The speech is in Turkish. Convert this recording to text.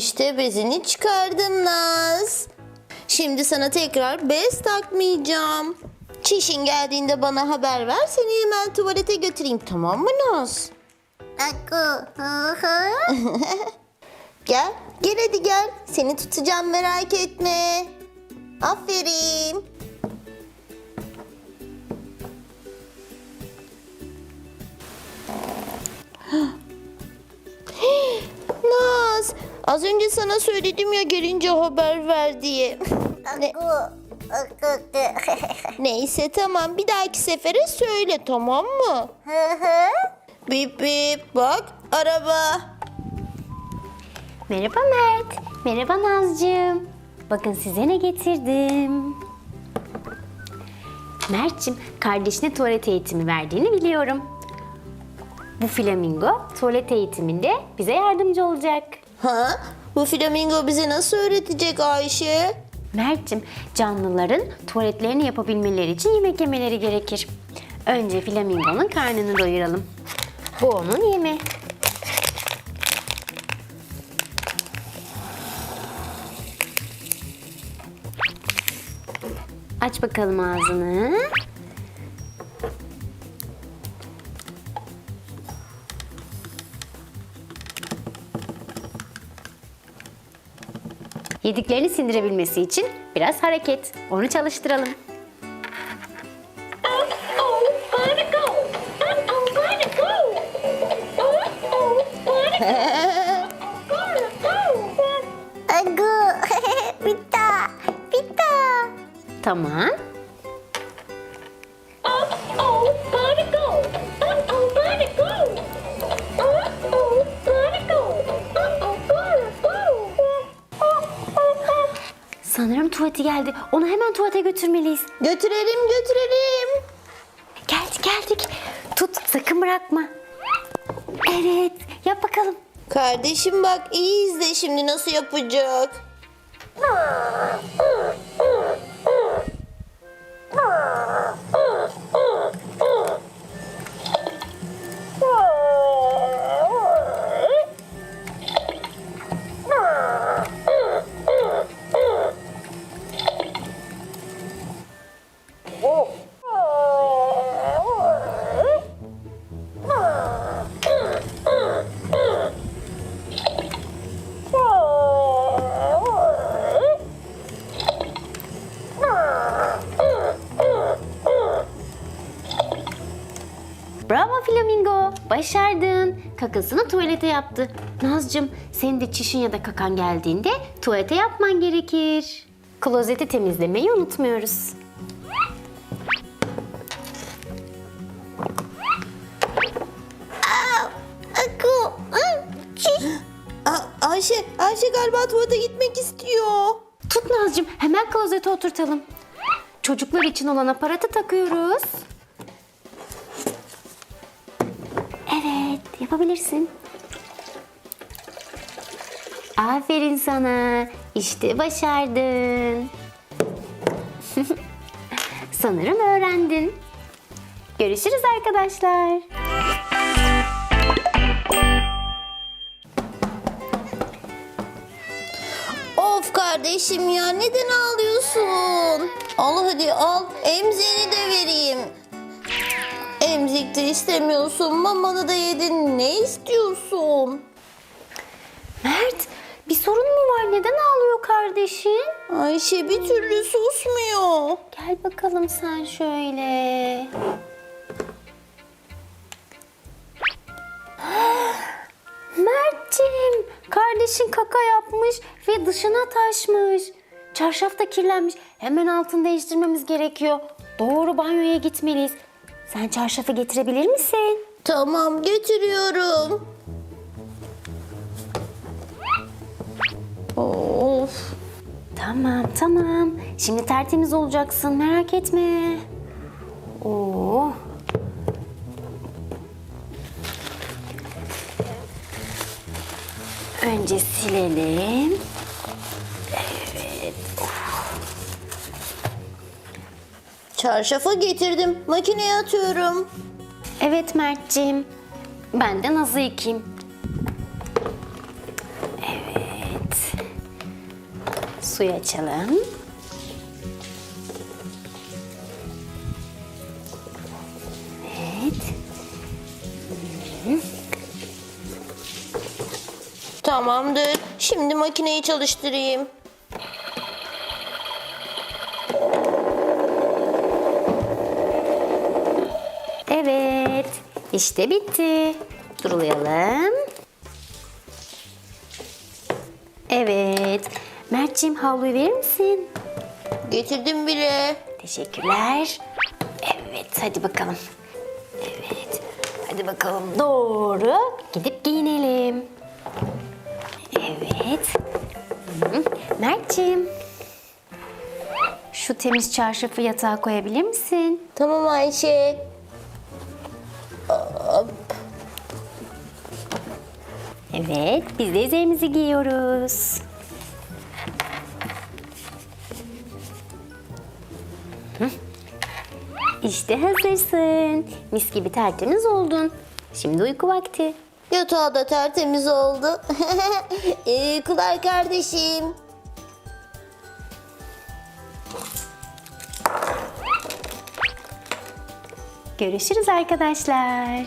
İşte bezini çıkardım Naz. Şimdi sana tekrar bez takmayacağım. Çişin geldiğinde bana haber ver seni hemen tuvalete götüreyim tamam mı Naz? Gel, gel hadi gel. Seni tutacağım merak etme. Aferin. Az önce sana söyledim ya gelince haber ver diye. Ne- neyse tamam bir dahaki sefere söyle tamam mı? Hı hı. Bip bip bak araba. Merhaba Mert. Merhaba Nazcığım. Bakın size ne getirdim. Mert'cim kardeşine tuvalet eğitimi verdiğini biliyorum. Bu flamingo tuvalet eğitiminde bize yardımcı olacak. Ha? Bu flamingo bize nasıl öğretecek Ayşe? Mert'cim canlıların tuvaletlerini yapabilmeleri için yemek yemeleri gerekir. Önce flamingonun karnını doyuralım. Bu onun yemi. Aç bakalım ağzını. Yediklerini sindirebilmesi için biraz hareket. Onu çalıştıralım. Aku. Pita. Pita. Tamam. Sanırım tuvaleti geldi. Onu hemen tuvalete götürmeliyiz. Götürelim götürelim. Geldik geldik. Tut sakın bırakma. Evet yap bakalım. Kardeşim bak iyi izle şimdi nasıl yapacak. Bravo Flamingo. Başardın. Kakasını tuvalete yaptı. Nazcığım senin de çişin ya da kakan geldiğinde tuvalete yapman gerekir. Klozeti temizlemeyi unutmuyoruz. Ayşe, Ayşe galiba tuvalete gitmek istiyor. Tut Nazcığım hemen klozete oturtalım. Çocuklar için olan aparatı takıyoruz. Evet yapabilirsin. Aferin sana. İşte başardın. Sanırım öğrendin. Görüşürüz arkadaşlar. Kardeşim ya neden ağlıyorsun? Al hadi al emziğini de vereyim. Emzik de istemiyorsun mamanı da yedin ne istiyorsun? Mert bir sorun mu var? Neden ağlıyor kardeşin? Ayşe bir türlü susmuyor. Gel bakalım sen şöyle. Kardeşin kaka yapmış ve dışına taşmış. Çarşaf da kirlenmiş. Hemen altını değiştirmemiz gerekiyor. Doğru banyoya gitmeliyiz. Sen çarşafı getirebilir misin? Tamam getiriyorum. Of. Tamam, tamam. Şimdi tertemiz olacaksın. Merak etme. Oo. Önce silelim. Çarşafı getirdim. Makineye atıyorum. Evet Mert'ciğim. Ben de Naz'ı yıkayayım. Evet. Suyu açalım. Tamamdır. Şimdi makineyi çalıştırayım. Evet. İşte bitti. Durulayalım. Evet. Mert'ciğim havluyu verir misin? Getirdim bile. Teşekkürler. Evet hadi bakalım. Evet. Hadi bakalım doğru gidip giyinelim. Mert'ciğim. Şu temiz çarşafı yatağa koyabilir misin? Tamam Ayşe. Hop. Evet, biz de üzerimizi giyiyoruz. İşte hazırsın. Mis gibi tertemiz oldun. Şimdi uyku vakti. Yatağı da tertemiz oldu. İyi uykular kardeşim. Görüşürüz arkadaşlar.